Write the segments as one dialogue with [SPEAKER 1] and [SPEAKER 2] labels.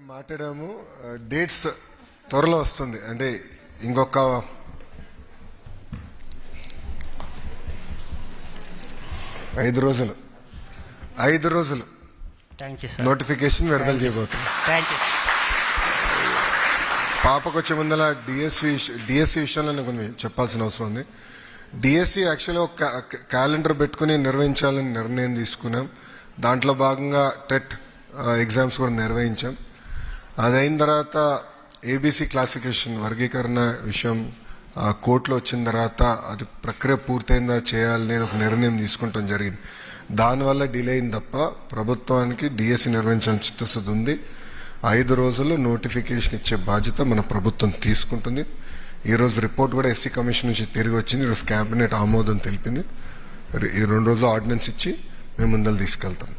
[SPEAKER 1] మేము మాట్లాడాము డేట్స్ త్వరలో వస్తుంది. అంటే ఇంకొక ఐదు రోజులు. ఐదు రోజులు. నోటిఫికేషన్ విడుదల
[SPEAKER 2] యూ
[SPEAKER 1] పాపకు వచ్చే ముందల డిఎస్సి డిఎస్సి విషయంలో నేను కొన్ని చెప్పాల్సిన అవసరం ఉంది. డిఎస్సి యాక్చువల్గా ఒక క్యాలెండర్ పెట్టుకుని నిర్వహించాలని నిర్ణయం తీసుకున్నాం. దాంట్లో భాగంగా టెట్ ఎగ్జామ్స్ కూడా నిర్వహించాం. అది అయిన తర్వాత ఏబీసీ క్లాసిఫికేషన్ వర్గీకరణ విషయం ఆ, కోర్టులో వచ్చిన తర్వాత అది ప్రక్రియ పూర్తయిందా చేయాలని ఒక నిర్ణయం తీసుకుంటాం జరిగింది. దానివల్ల డిలే అయింది తప్ప ప్రభుత్వానికి డిఎస్సి నిర్వహించాలని చిత్తశుద్ధి ఉంది. ఐదు రోజుల్లో నోటిఫికేషన్ ఇచ్చే బాధ్యత మన ప్రభుత్వం తీసుకుంటుంది. ఈరోజు రిపోర్ట్ కూడా ఎస్సీ కమిషన్ నుంచి తిరిగి వచ్చింది. ఈరోజు క్యాబినెట్ ఆమోదం తెలిపింది. ఈ రెండు రోజులు ఆర్డినెన్స్ ఇచ్చి మేము ముందలు తీసుకెళ్తాం.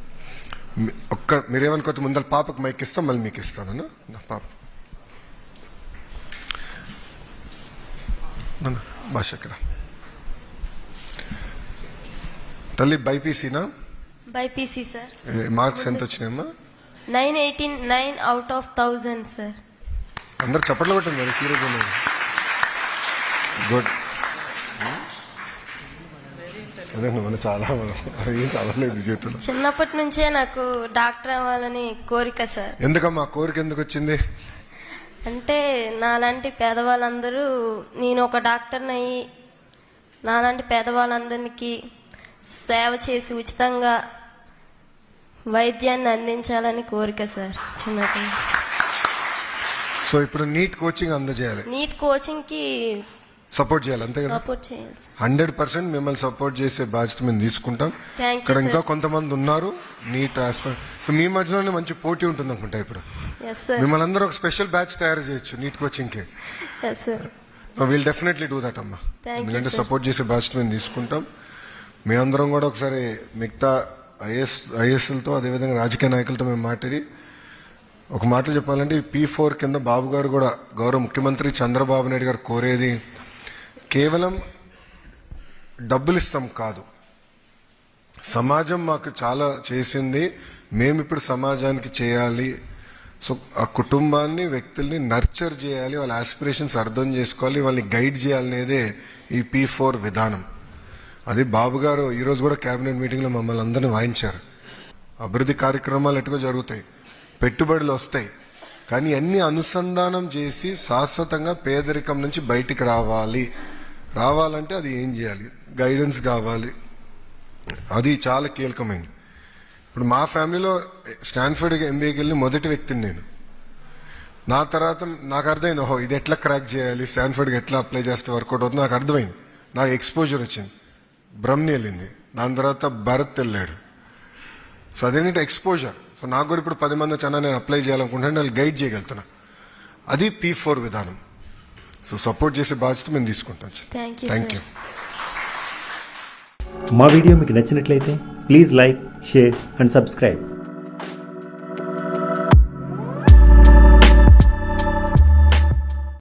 [SPEAKER 1] ఒక్క మీరేమనుకోతే ముందర పాపకు మైక్ ఇస్తాం మళ్ళీ మీకు ఇస్తాను నా పాప. భాష ఇక్కడ. తల్లి బైపీసీనా?
[SPEAKER 3] BiPC sir.
[SPEAKER 1] మార్క్స్ ఎంత వచ్చినాయమ్మా?
[SPEAKER 3] Nine eighteen nine out of thousand sir.
[SPEAKER 1] అందరు చప్పట్లు కొట్టండి మరి సీరియస్ గుడ్. అదే మనం చాలా మనం ఏం చదవలేదు చేతులు.
[SPEAKER 3] చిన్నప్పటి నుంచే నాకు డాక్టర్ అవ్వాలని కోరిక సార్.
[SPEAKER 1] ఎందుకమ్మా? కోరిక ఎందుకు వచ్చింది?
[SPEAKER 3] అంటే నాలాంటి పేదవాళ్ళందరూ నేను ఒక డాక్టర్ని అయ్యి నాలాంటి పేదవాళ్ళందరికీ సేవ చేసి ఉచితంగా వైద్యాన్ని అందించాలని కోరిక సార్ చిన్నప్పటి నుంచి.
[SPEAKER 1] సో ఇప్పుడు నీట్ కోచింగ్ అందజేయాలి.
[SPEAKER 3] నీట్ కోచింగ్కి
[SPEAKER 1] సపోర్ట్ చేయాలి అంతే కదా?
[SPEAKER 3] సపోర్ట్ చేయాలి. సార్
[SPEAKER 1] హండ్రెడ్ పర్సెంట్ మిమ్మల్ని సపోర్ట్ చేసే బాధ్యత మేము తీసుకుంటాం. ఇక్కడ ఇంకా. కొంతమంది ఉన్నారు నీట్ ఆస్పిరెంట్ సో మీ మధ్యలోనే మంచి పోటీ ఉంటుంది అనుకుంటా ఇప్పుడు.
[SPEAKER 3] ఎస్ సార్
[SPEAKER 1] మిమ్మల్ని అందరూ ఒక స్పెషల్ బ్యాచ్ తయారు చేయొచ్చు నీట్ కోచింగ్కి
[SPEAKER 3] yes sir
[SPEAKER 1] will definitely do that అమ్మా.
[SPEAKER 3] Thank you, sir.
[SPEAKER 1] సపోర్ట్ చేసే బాధ్యత మేము తీసుకుంటాం. మేమందరం కూడా ఒకసారి మిగతా ఐఎస్ ఐఎస్ఎల్తో అదేవిధంగా రాజకీయ నాయకులతో మేము మాట్లాడి ఒక మాటలు చెప్పాలంటే పీ ఫోర్ కింద బాబు గారు కూడా గౌరవ ముఖ్యమంత్రి చంద్రబాబు నాయుడు గారు కోరేది కేవలం డబ్బులు ఇస్తాం కాదు. సమాజం మాకు చాలా చేసింది. మేము ఇప్పుడు సమాజానికి చేయాలి. సో ఆ కుటుంబాన్ని వ్యక్తుల్ని నర్చర్ చేయాలి. వాళ్ళ ఆస్పిరేషన్స్ అర్థం చేసుకోవాలి. వాళ్ళని గైడ్ చేయాలనేదే ఈ పీ ఫోర్ విధానం. అది బాబు గారు ఈరోజు కూడా కేబినెట్ మీటింగ్లో మమ్మల్ని అందరినీ వాయించారు. అభివృద్ధి కార్యక్రమాలు ఎటుగా జరుగుతాయి. పెట్టుబడులు వస్తాయి. కానీ అన్ని అనుసంధానం చేసి శాశ్వతంగా పేదరికం నుంచి బయటికి రావాలి. రావాలంటే అది ఏం చేయాలి? గైడెన్స్ కావాలి. అది చాలా కీలకమైనది ఇప్పుడు మా ఫ్యామిలీలో స్టాన్ఫర్డ్ ఎంబీఏకి వెళ్ళిన మొదటి వ్యక్తిని నేను. నా తర్వాత నాకు అర్థమైంది ఓహో ఇది ఎట్లా క్రాక్ చేయాలి? స్టాన్ఫర్డ్కి ఎట్లా అప్లై చేస్తే వర్కౌట్ అవుతుంది నాకు అర్థమైంది. నాకు ఎక్స్పోజర్ వచ్చింది. బ్రహ్మని వెళ్ళింది. దాని తర్వాత భరత్ వెళ్ళాడు. సో అదేంటంటే ఎక్స్పోజర్ సో నాకు కూడా ఇప్పుడు పది మంది చాలా నేను అప్లై చేయాలనుకుంటున్నాను వాళ్ళు గైడ్ చేయగలుగుతున్నా. అది పీ ఫోర్ విధానం. సో సపోర్ట్ చేసే బాధ్యత మేము తీసుకుంటాం
[SPEAKER 3] థ్యాంక్
[SPEAKER 1] యూ
[SPEAKER 4] మా వీడియో మీకు నచ్చినట్లయితే please like share and subscribe.